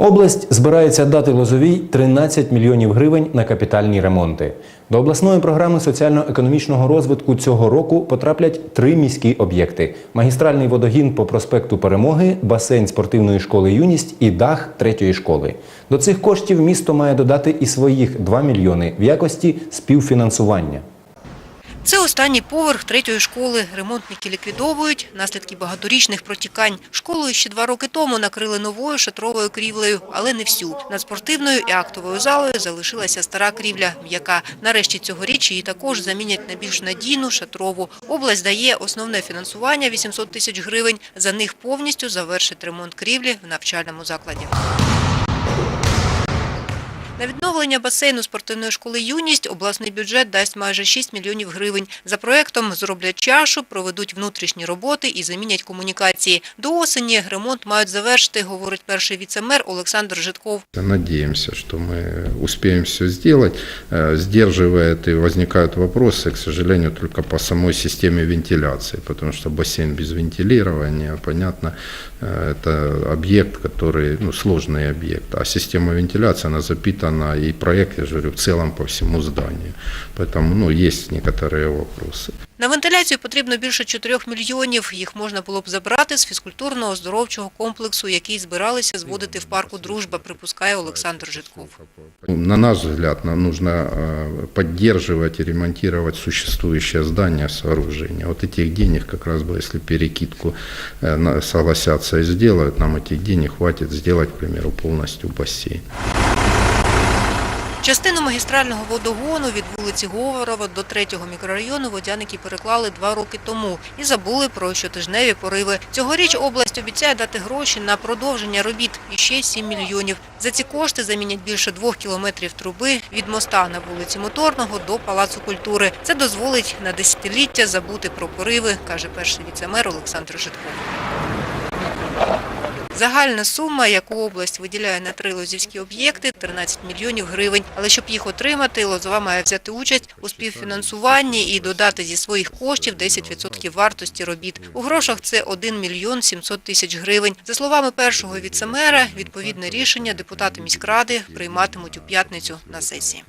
Область збирається дати Лозовій 13 мільйонів гривень на капітальні ремонти. До обласної програми соціально-економічного розвитку цього року потраплять три міські об'єкти: магістральний водогін по проспекту Перемоги, басейн спортивної школи Юність і дах третьої школи. До цих коштів місто має додати і своїх 2 мільйони в якості співфінансування. Це останній поверх третьої школи. Ремонтники ліквідовують наслідки багаторічних протікань. Школою ще два роки тому накрили новою шатровою крівлею, але не всю. Над спортивною і актовою залою залишилася стара крівля, м'яка. Нарешті цьогоріч її також замінять на більш надійну шатрову. Область дає основне фінансування – 800 тисяч гривень. За них повністю завершить ремонт крівлі в навчальному закладі. На відновлення басейну спортивної школи «Юність» обласний бюджет дасть майже 6 мільйонів гривень. За проектом зроблять чашу, проведуть внутрішні роботи і замінять комунікації. До осені ремонт мають завершити, говорить перший віцемер Олександр Житков. Надеемся, что мы успеем все сделать. Э, Сдерживает и возникают вопросы, к сожалению, только по самой системе вентиляции, потому что бассейн без вентилирования, понятно, э, это объект, который, ну, сложный объект, а система вентиляции, она запитана, и проект, я же говорю, в целом по всему зданию. Поэтому, ну, есть некоторые вопросы. На вентиляцію потрібно більше 4 мільйонів. Їх можна було б забрати з фізкультурного оздоровчого комплексу, який збиралися зводити в парку «Дружба», припускає Олександр Житков. На наш взгляд, нам нужно э, поддерживать и ремонтировать существующее здание, сооружение. Вот этих денег как раз бы, если перекидку э, на- согласятся и сделают, нам этих денег хватит сделать, к примеру, полностью бассейн. Частину магістрального водогону від вулиці Говорова до третього мікрорайону водяники переклали два роки тому і забули про щотижневі пориви. Цьогоріч область обіцяє дати гроші на продовження робіт і ще 7 мільйонів. За ці кошти замінять більше двох кілометрів труби від моста на вулиці Моторного до Палацу культури. Це дозволить на десятиліття забути про пориви, каже перший віцемер Олександр Житков. Загальна сума, яку область виділяє на три лозівські об'єкти – 13 мільйонів гривень. Але щоб їх отримати, Лозова має взяти участь у співфінансуванні і додати зі своїх коштів 10% вартості робіт. У грошах це 1 мільйон 700 тисяч гривень. За словами першого віцемера, відповідне рішення депутати міськради прийматимуть у п'ятницю на сесії.